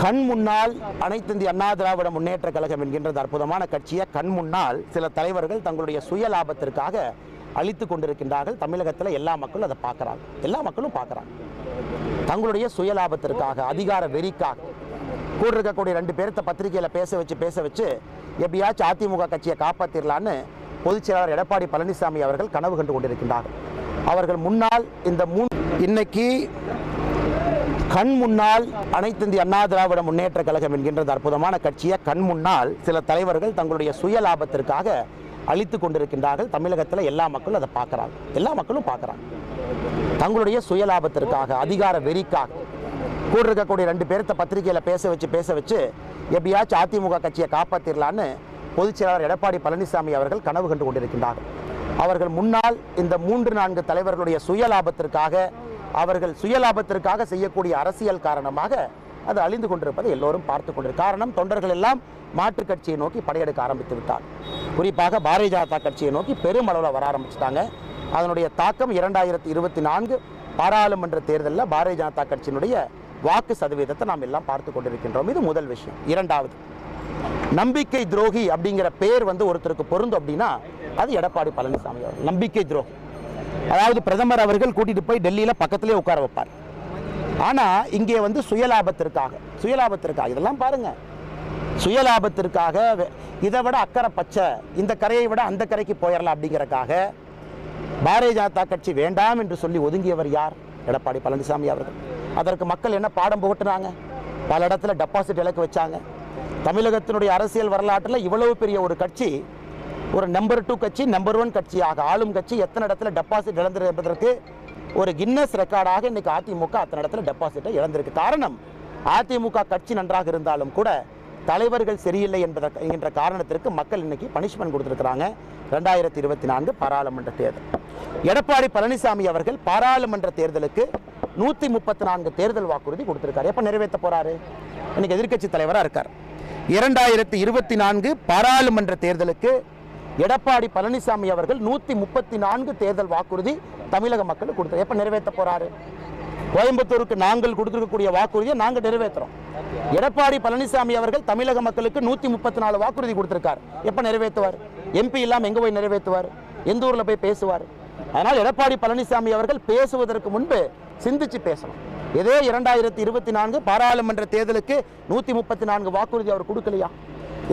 கண் முன்னால் அனைத்து இந்திய அண்ணா திராவிட முன்னேற்ற கழகம் என்கின்ற இந்த அற்புதமான கட்சியை கண் முன்னால் சில தலைவர்கள் தங்களுடைய சுய லாபத்திற்காக அழித்து கொண்டிருக்கின்றார்கள். தமிழகத்தில் எல்லா மக்களும் அதை பார்க்குறாங்க. எல்லா மக்களும் பார்க்குறாங்க. தங்களுடைய சுய லாபத்திற்காக அதிகார வெறிக்காக கூட இருக்கக்கூடிய ரெண்டு பேர்த்த பத்திரிகையில் பேச வச்சு பேச வச்சு எப்படியாச்சும் அதிமுக கட்சியை காப்பாற்றிடலான்னு பொதுச் செயலாளர் எடப்பாடி பழனிசாமி அவர்கள் கனவு கண்டு கொண்டிருக்கின்றார்கள். அவர்கள் முன்னால் இந்த மூணு இன்னைக்கு கண் முன்னால் அனைத்து இந்திய அண்ணா திராவிட முன்னேற்ற கழகம் என்கின்ற அற்புதமான கட்சியை கண் முன்னால் சில தலைவர்கள் தங்களுடைய சுய லாபத்திற்காக அழித்து கொண்டிருக்கின்றார்கள். தமிழகத்தில் எல்லா மக்களும் அதை பார்க்குறாங்க. எல்லா மக்களும் பார்க்குறாங்க. தங்களுடைய சுய லாபத்திற்காக அதிகார வெறிக்காக கூட இருக்கக்கூடிய ரெண்டு பேர்த்த பத்திரிகையில் பேச வச்சு பேச வச்சு எப்படியாச்சும் அதிமுக கட்சியை காப்பாற்றிடலான்னு பொதுச் செயலாளர் எடப்பாடி பழனிசாமி அவர்கள் கனவு கண்டு கொண்டிருக்கின்றார்கள். அவர்கள் முன்னால் இந்த மூன்று நான்கு தலைவர்களுடைய சுய லாபத்திற்காக அவர்கள் சுயலாபத்திற்காக செய்யக்கூடிய அரசியல் காரணமாக அது அழிந்து கொண்டிருப்பதை எல்லோரும் பார்த்து கொண்டிரு காரணம் தொண்டர்கள் எல்லாம் மாற்றுக் கட்சியை நோக்கி படையெடுக்க ஆரம்பித்து விட்டார். குறிப்பாக பாரதிய ஜனதா கட்சியை நோக்கி பெருமளவில் வர ஆரம்பிச்சிட்டாங்க. அதனுடைய தாக்கம் இரண்டாயிரத்தி இருபத்தி நான்கு பாராளுமன்ற தேர்தலில் பாரதிய ஜனதா கட்சியினுடைய வாக்கு சதவீதத்தை நாம் எல்லாம் பார்த்து கொண்டிருக்கின்றோம். இது முதல் விஷயம். இரண்டாவது நம்பிக்கை துரோகி அப்படிங்கிற பேர் வந்து ஒருத்தருக்கு பொருந்தும் அப்படின்னா அது எடப்பாடி பழனிசாமி அவர்கள். நம்பிக்கை துரோகி. அதாவது பிரதமர் அவர்கள் கூட்டிட்டு போய் டெல்லியில பக்கத்திலே உட்கார வைப்பார். ஆனா இங்கே வந்து சுயலாபத்திற்காக சுயலாபத்திற்காக இதெல்லாம் பாருங்க. சுயலாபத்திற்காக இதை விட அக்கறை பச்சை இந்த கரையை விட அந்த கரைக்கு போயிடலாம் அப்படிங்கிறக்காக பாரதிய ஜனதா கட்சி வேண்டாம் என்று சொல்லி ஒதுங்கியவர் யார்? எடப்பாடி பழனிசாமி அவர்கள். அதற்கு மக்கள் என்ன பாடம் புகட்டினாங்க? பல இடத்துல டெபாசிட் இலக்கு வச்சாங்க. தமிழகத்தினுடைய அரசியல் வரலாற்றில் இவ்வளவு பெரிய ஒரு கட்சி ஒரு நம்பர் டூ கட்சி நம்பர் ஒன் கட்சியாக ஆளும் கட்சி எத்தனை இடத்துல டெபாசிட் இழந்தது என்பதற்கு ஒரு கின்னஸ் ரெக்கார்டாக இன்னைக்கு அதிமுக அத்தனை இடத்துல டெபாசிட்டை இழந்திருக்கு. காரணம் அதிமுக கட்சி நன்றாக இருந்தாலும் கூட தலைவர்கள் சரியில்லை என்பதற்கு என்ற காரணத்திற்கு மக்கள் இன்னைக்கு பனிஷ்மெண்ட் கொடுத்துருக்குறாங்க. ரெண்டாயிரத்தி இருபத்தி நான்கு பாராளுமன்ற தேர்தல். எடப்பாடி பழனிசாமி அவர்கள் பாராளுமன்ற தேர்தலுக்கு நூற்றி முப்பத்தி நான்கு தேர்தல் வாக்குறுதி கொடுத்துருக்காரு. எப்போ நிறைவேற்ற போறாரு? இன்னைக்கு எதிர்க்கட்சி தலைவராக இருக்கார். இரண்டாயிரத்தி இருபத்தி நான்கு பாராளுமன்ற தேர்தலுக்கு எடப்பாடி பழனிசாமி அவர்கள் நூற்றி முப்பத்தி நான்கு தேர்தல் வாக்குறுதி தமிழக மக்களுக்கு கொடுத்தார் எப்போ நிறைவேற்ற போறாரு? கோயம்புத்தூருக்கு நாங்கள் கொடுத்துருக்கக்கூடிய வாக்குறுதியை நாங்கள் நிறைவேற்றுறோம். எடப்பாடி பழனிசாமி அவர்கள் தமிழக மக்களுக்கு நூற்றி முப்பத்தி நாலு வாக்குறுதி கொடுத்திருக்கார். எப்போ நிறைவேற்றுவார்? எம்பி இல்லாமல் எங்கே போய் நிறைவேற்றுவார்? எந்த ஊரில் போய் பேசுவார்? அதனால் எடப்பாடி பழனிசாமி அவர்கள் பேசுவதற்கு முன்பு சிந்திச்சு பேசணும். இதே இரண்டாயிரத்தி இருபத்தி நான்கு பாராளுமன்ற தேர்தலுக்கு நூற்றி முப்பத்தி நான்கு வாக்குறுதி அவர் கொடுக்கலையா?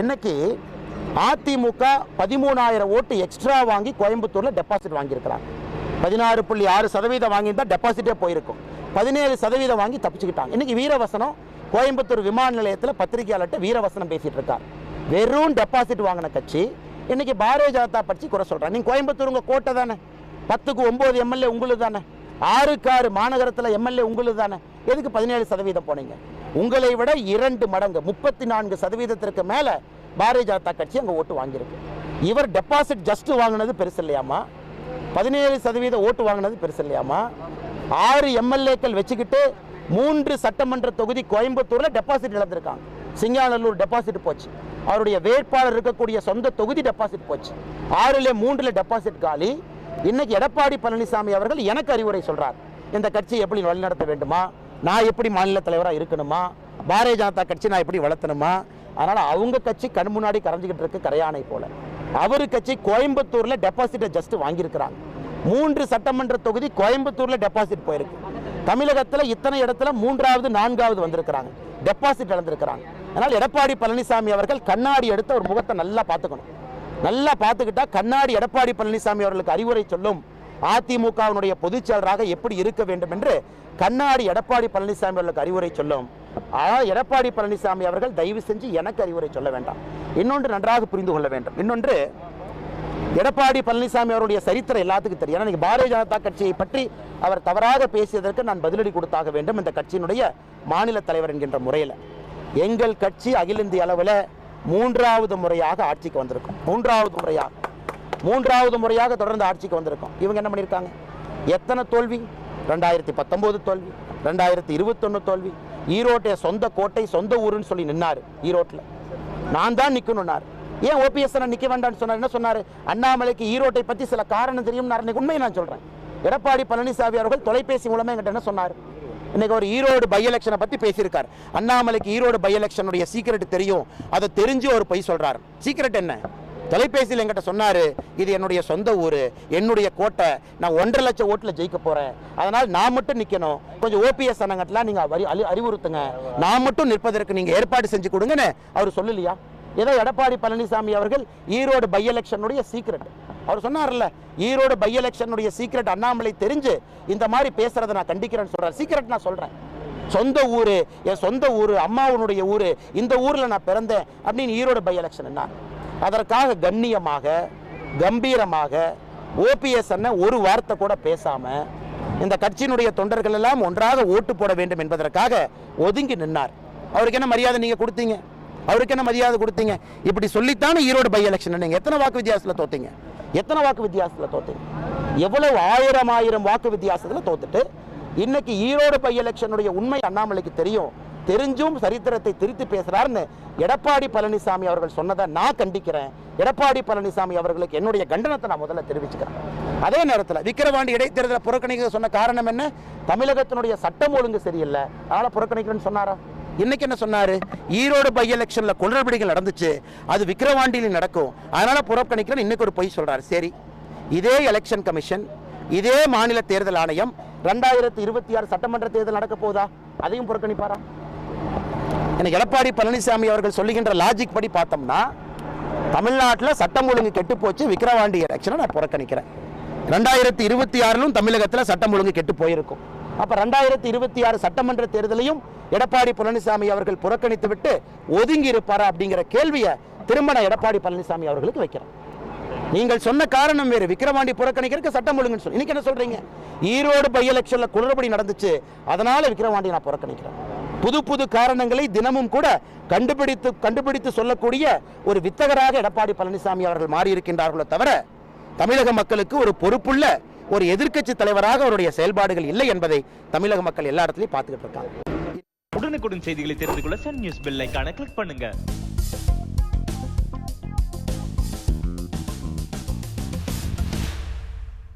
இன்னைக்கு அதிமுக பதிமூணாயிரம் ஓட்டு எக்ஸ்ட்ரா வாங்கி கோயம்புத்தூரில் டெபாசிட் வாங்கியிருக்கிறாங்க. பதினாறு புள்ளி ஆறு சதவீதம் வாங்கியிருந்தால் டெபாசிட்டே போயிருக்கும். பதினேழு சதவீதம் வாங்கி தப்பிச்சுக்கிட்டாங்க. இன்னைக்கு வீரவசனம் கோயம்புத்தூர் விமான நிலையத்தில் பத்திரிகையாளர்கிட்ட வீரவசனம் பேசிட்டு இருக்கார் வெறும் டெபாசிட் வாங்கின கட்சி இன்னைக்கு பாரதிய ஜனதா கட்சி குறை சொல்கிறேன் நீங்கள் கோயம்புத்தூர் உங்கள் கோட்டை தானே? பத்துக்கு ஒம்பது எம்எல்ஏ உங்களுக்கு தானே? ஆறுக்கு ஆறு மாநகரத்தில் எம்எல்ஏ உங்களுக்கு தானே? எதுக்கு பதினேழு சதவீதம் போனீங்க? உங்களை விட இரண்டு மடங்கு முப்பத்தி நான்கு சதவீதத்திற்கு மேலே பாரதிய ஜனதா கட்சி அங்கே ஓட்டு வாங்கியிருக்கு. இவர் டெபாசிட் ஜஸ்ட் வாங்கினது பெருசு இல்லையாமா பதினேழு சதவீத ஓட்டு வாங்கினது பெருசு இல்லையாமா ஆறு எம்எல்ஏக்கள் வச்சுக்கிட்டு மூன்று சட்டமன்ற தொகுதி கோயம்புத்தூரில் டெபாசிட் இழந்திருக்காங்க. சிங்காநல்லூர் டெபாசிட் போச்சு. அவருடைய வேட்பாளர் இருக்கக்கூடிய சொந்த தொகுதி டெபாசிட் போச்சு. ஆறுல மூன்றுல டெபாசிட் காலி. இன்னைக்கு எடப்பாடி பழனிசாமி அவர்கள் எனக்கு அறிவுரை சொல்றார். இந்த கட்சியை எப்படி வழிநடத்த வேண்டுமா? நான் எப்படி மாநில தலைவராக இருக்கணுமா? பாரதிய ஜனதா கட்சி நான் எப்படி வளர்த்தணுமா? அதனால் அவங்க கட்சி கண் முன்னாடி கரைஞ்சிக்கிட்டு இருக்கு கரையானை போல. அவர் கட்சி கோயம்புத்தூரில் டெபாசிட்டை ஜஸ்ட் வாங்கியிருக்கிறாங்க. மூன்று சட்டமன்ற தொகுதி கோயம்புத்தூரில் டெபாசிட் போயிருக்கு. தமிழகத்தில் இத்தனை இடத்துல மூன்றாவது நான்காவது வந்திருக்கிறாங்க. டெபாசிட் இழந்திருக்கிறாங்க. அதனால் எடப்பாடி பழனிசாமி அவர்கள் கண்ணாடி எடுத்து ஒரு முகத்தை நல்லா பார்த்துக்கணும். நல்லா பார்த்துக்கிட்டா கண்ணாடி எடப்பாடி பழனிசாமி அவர்களுக்கு அறிவுரை சொல்லும் அதிமுகவினுடைய பொதுச் செயலராக எப்படி இருக்க வேண்டும் என்று கண்ணாடி எடப்பாடி பழனிசாமி அவர்களுக்கு அறிவுரை சொல்லும். ஆனால் எடப்பாடி பழனிசாமி அவர்கள் தயவு செஞ்சு எனக்கு அறிவுரை சொல்ல வேண்டாம். இன்னொன்று நன்றாக புரிந்து கொள்ள வேண்டும். இன்னொன்று எடப்பாடி பழனிசாமி அவருடைய சரித்திரம் எல்லாத்துக்கும் தெரியும். ஏன்னா நீங்கள் பாரதிய ஜனதா கட்சியை பற்றி அவர் தவறாக பேசியதற்கு நான் பதிலடி கொடுத்தாக வேண்டும் இந்த கட்சியினுடைய மாநில தலைவர் என்கின்ற முறையில். எங்கள் கட்சி அகில இந்திய அளவில் மூன்றாவது முறையாக ஆட்சிக்கு வந்திருக்கும். மூன்றாவது முறையாக. மூன்றாவது முறையாக தொடர்ந்து ஆட்சிக்கு வந்திருக்கோம். இவங்க என்ன பண்ணியிருக்காங்க? எத்தனை தோல்வி? ரெண்டாயிரத்தி பத்தொம்போது தோல்வி ரெண்டாயிரத்தி இருபத்தொன்று தோல்வி. ஈரோட்டை சொந்த கோட்டை சொந்த ஊருன்னு சொல்லி நின்னார் ஈரோட்டில். நான் தான் நிற்கணும்னார் ஏன் ஓபிஎஸ் நிற்க வேண்டாம்னு சொன்னார்? என்ன சொன்னார்? அண்ணாமலைக்கு ஈரோட்டை பற்றி சில காரணம் தெரியும் உண்மையை நான் சொல்கிறேன் எடப்பாடி பழனிசாமி அவர்கள் தொலைபேசி மூலமாக என்கிட்ட என்ன சொன்னார்? இன்னைக்கு ஒரு ஈரோடு பை எலெக்ஷனை பற்றி பேசியிருக்கார். அண்ணாமலைக்கு ஈரோடு பை எலெக்ஷனுடைய சீக்கிரட் தெரியும். அதை தெரிஞ்சு ஒரு பொய் சொல்கிறார் சீக்கிரட் என்ன? தொலைபேசியில் என்கிட்ட சொன்னார் இது என்னுடைய சொந்த ஊர் என்னுடைய கோட்டை நான் ஒன்றரை லட்சம் ஓட்டில் ஜெயிக்க போகிறேன் அதனால் நான் மட்டும் நிற்கணும் கொஞ்சம் ஓபிஎஸ் அண்ணங்கட்டெல்லாம் நீங்கள் அறி- அறி- அறிவுறுத்துங்க. நான் மட்டும் நிற்பதற்கு நீங்கள் ஏற்பாடு செஞ்சு கொடுங்கன்னு அவர் சொல்லலையா ஏதோ எடப்பாடி பழனிசாமி அவர்கள் ஈரோடு பை எலெக்ஷனுடைய சீக்ரெட் அவர் சொன்னார்ல ஈரோடு பை எலெக்ஷனுடைய சீக்ரெட் அண்ணாமலை தெரிஞ்சு இந்த மாதிரி பேசுறதை நான் கண்டிக்கிறேன்னு சொல்கிறேன் சீக்ரெட் நான் சொல்கிறேன் சொந்த ஊர் என் சொந்த ஊர் அம்மாவனுடைய ஊர் இந்த ஊரில் நான் பிறந்தேன் அப்படின்னு ஈரோடு பை எலெக்ஷன் என்ன அதற்காக கண்ணியமாக கம்பீரமாக ஓபிஎஸ் அண்ணன் ஒரு வார்த்தை கூட பேசாமல் இந்த கட்சியினுடைய தொண்டர்கள் எல்லாம் ஒன்றாக ஓட்டு போட வேண்டும் என்பதற்காக ஒதுங்கி நின்னார். அவருக்கு என்ன மரியாதை நீங்கள் கொடுத்தீங்க? அவருக்கு என்ன மரியாதை கொடுத்தீங்க? இப்படி சொல்லித்தானே ஈரோடு பை எலெக்ஷன் நீங்கள் எத்தனை வாக்கு வித்தியாசத்தில் தோத்தீங்க? எத்தனை வாக்கு வித்தியாசத்தில் தோத்தீங்க? எவ்வளவு ஆயிரம் ஆயிரம் வாக்கு வித்தியாசத்தில் தோத்துட்டு இன்னைக்கு ஈரோடு பை எலெக்ஷனுடைய உண்மை அண்ணாமலைக்கு தெரியும். தெரிஞ்சும் சரித்திரத்தை திருத்தி பேசுகிறாருன்னு எடப்பாடி பழனிசாமி அவர்கள் சொன்னதை நான் கண்டிக்கிறேன். எடப்பாடி பழனிசாமி அவர்களுக்கு என்னுடைய கண்டனத்தை நான் முதல்ல தெரிவிச்சுக்கிறேன். அதே நேரத்தில் விக்கிரவாண்டி இடைத்தேர்தலை புறக்கணிக்க சொன்ன காரணம் என்ன? தமிழகத்தினுடைய சட்டம் ஒழுங்கு சரியில்லை. அதனால் புறக்கணிக்கிறேன்னு சொன்னாரா? இன்னைக்கு என்ன சொன்னாரு? ஈரோடு பை எலெக்ஷனில் குளறுபடிகள் நடந்துச்சு. அது விக்கிரவாண்டியில் நடக்கும். அதனால புறக்கணிக்கிறேன் இன்னைக்கு ஒரு பொய் சொல்றாரு. சரி. இதே எலெக்ஷன் கமிஷன் இதே மாநில தேர்தல் ஆணையம் ரெண்டாயிரத்தி இருபத்தி ஆறு சட்டமன்ற தேர்தல் நடக்க போதா அதையும் புறக்கணிப்பாரா? எனக்கு எடப்பாடி பழனிசாமி அவர்கள் சொல்லுகின்ற லாஜிக் படி பார்த்தோம்னா தமிழ்நாட்டில் சட்டம் ஒழுங்கு கெட்டு போச்சு விக்கிரவாண்டி எலெக்ஷனை நான் புறக்கணிக்கிறேன். ரெண்டாயிரத்தி இருபத்தி ஆறிலும் தமிழகத்தில் சட்டம் ஒழுங்கு கெட்டு போயிருக்கும். அப்போ ரெண்டாயிரத்தி இருபத்தி ஆறு சட்டமன்ற தேர்தலையும் எடப்பாடி பழனிசாமி அவர்கள் புறக்கணித்து விட்டு ஒதுங்கி இருப்பாரா அப்படிங்கிற கேள்வியை திரும்ப நான் எடப்பாடி பழனிசாமி அவர்களுக்கு வைக்கிறேன். நீங்கள் சொன்ன காரணம் வேறு. விக்கிரவாண்டி புறக்கணிக்கிறதுக்கு சட்டம் ஒழுங்குன்னு சொல்லி இன்னைக்கு என்ன சொல்றீங்க? ஈரோடு பை எலெக்ஷனில் குளறுபடி நடந்துச்சு. அதனால விக்கிரவாண்டி நான் புறக்கணிக்கிறேன். புது புது காரணங்களை தினமும் கூட கண்டுபிடித்து கண்டுபிடித்து சொல்லக்கூடிய ஒரு வித்தகராக எடப்பாடி பழனிசாமி அவர்கள் மாறி இருக்கின்றார்களோ தவிர தமிழக மக்களுக்கு ஒரு பொறுப்புள்ள ஒரு எதிர்க்கட்சி தலைவராக அவருடைய செயல்பாடுகள் இல்லை என்பதை தமிழக மக்கள் எல்லா இடத்துலையும் பார்த்துக்கிட்டு இருக்காங்க. உடனுக்குடன் செய்திகளை தெரிந்து கொள்ள சன் நியூஸ் பெல் ஐக்கான கிளிக் பண்ணுங்க.